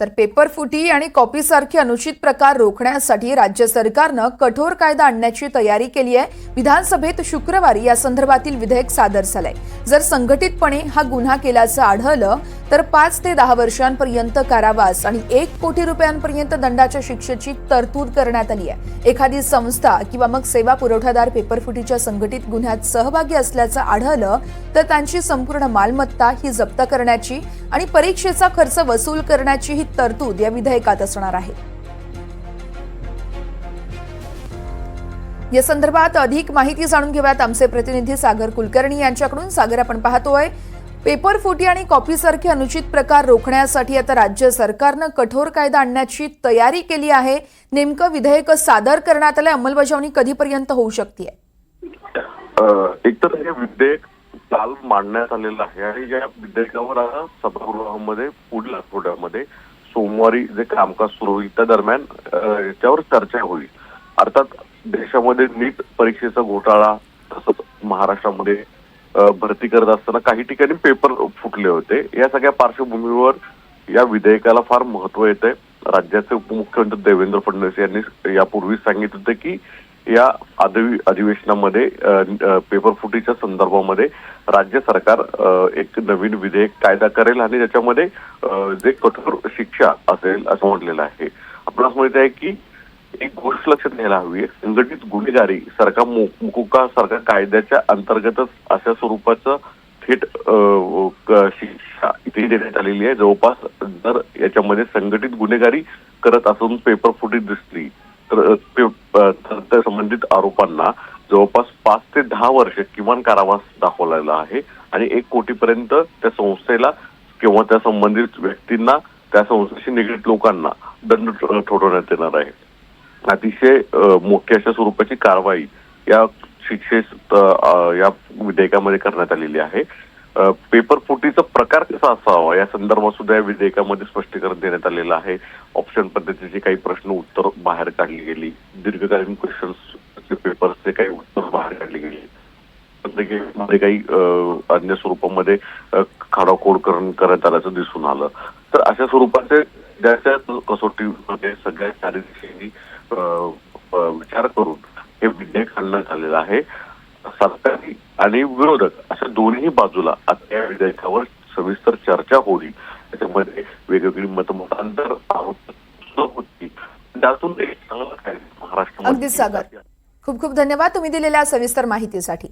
तर पेपर फुटी आणि कॉपीसारखे अनुचित प्रकार रोखण्यासाठी राज्य सरकारनं कठोर कायदा आणण्याची तयारी केली आहे. विधानसभेत शुक्रवारी या संदर्भातील विधेयक सादर झालंय. जर संघटितपणे हा गुन्हा केल्याचं आढळलं तर पाच ते दहा वर्षांपर्यंत कारावास आणि एक कोटी रुपयांपर्यंत दंडाच्या शिक्षेची तरतूद करण्यात आली आहे. एखादी संस्था किंवा मग सेवा पुरवठादार पेपरफुटीच्या संघटित गुन्ह्यात सहभागी असल्याचं आढळलं तर त्यांची संपूर्ण मालमत्ता ही जप्त करण्याची आणि परीक्षेचा खर्च वसूल करण्याची ही तरतूद या विधेयकात असणार आहे. या संदर्भात अधिक माहिती जाणून घेऊयात आमचे प्रतिनिधी सागर कुलकर्णी यांच्याकडून. सागर आपण पाहतोय पेपर फुटी आणि कॉपीसारखे अनुचित प्रकार रोखण्यासाठी आता राज्य सरकारनं कठोर कायदा आणण्याची तयारी केली आहे. नेमकं विधेयक सादर करण्यात आलं अंमलबजावणी कधीपर्यंत होऊ शकते एक तर हे विधेयक काल मांडण्यात आलेलं आहे आणि या विधेयकावर आता सभागृहामध्ये पुढील आठवड्यामध्ये सोमवारी जे कामकाज सुरू होईल त्या दरम्यान याच्यावर चर्चा होईल. अर्थात देशामध्ये नीट परीक्षेचा घोटाळा तसंच महाराष्ट्रामध्ये भरती करत असताना काही ठिकाणी पेपर फुटले होते. या सगळ्या पार्श्वभूमीवर या विधेयकाला फार महत्त्व येते राज्याचे उपमुख्यमंत्री देवेंद्र फडणवीस यांनी यापूर्वीच सांगितलं होतं की या आदवी अधिवेशनामध्ये पेपर फुटीच्या संदर्भामध्ये राज्य सरकार एक नवीन विधेयक कायदा करेल आणि त्याच्यामध्ये जे कठोर शिक्षा असेल असं म्हटलेलं आहे. आपणास माहीत आहे की एक गोष्ट लक्षात घ्यायला हवी आहे. संघटित गुन्हेगारी सारखा मुकुका सारख्या कायद्याच्या अंतर्गतच अशा स्वरूपाचं थेट शिक्षा इथे देण्यात आलेली आहे. जवळपास जर याच्यामध्ये संघटित गुन्हेगारी करत असून पेपर फुटी दिसली तर त्या संबंधित आरोपांना जवळपास पाच ते दहा वर्ष किमान कारावास दाखवलेला आहे आणि एक कोटीपर्यंत त्या संस्थेला किंवा त्या संबंधित व्यक्तींना त्या संस्थेशी निगडीत लोकांना दंड ठोठवण्यात येणार आहे. अतिशय अ, मोठी अशा स्वरूपाची कारवाई या शिक्षेस या विधेयकामध्ये करण्यात आलेली आहे. पेपर फुटीचा प्रकार कसा असावा? या संदर्भात सुद्धा या विधेयकामध्ये स्पष्टीकरण देण्यात आलेलं आहे. ऑप्शन पद्धतीचे काही प्रश्न उत्तर बाहेर काढली गेली. दीर्घकालीन क्वेश्चन्स पेपरचे काही उत्तर बाहेर काढली गेली. मध्ये काही अन्य स्वरूपामध्ये अ, खाडाखोड करण करण्यात आल्याचं दिसून आलं. तर अशा स्वरूपाचे ज्याच्या कसोटीमध्ये सगळ्या चारी विचार करून हे विधेयक आणण्यात आलेलं आहे. सरकारी आणि विरोधक अशा दोन्ही बाजूला आता या विधेयकावर सविस्तर चर्चा होईल. त्याच्यामध्ये वेगवेगळी मतमतांतर होती. त्यातून एक चांगला काय महाराष्ट्रामध्ये अगदी सागर. खूप खूप धन्यवाद तुम्ही दिलेल्या सविस्तर माहितीसाठी.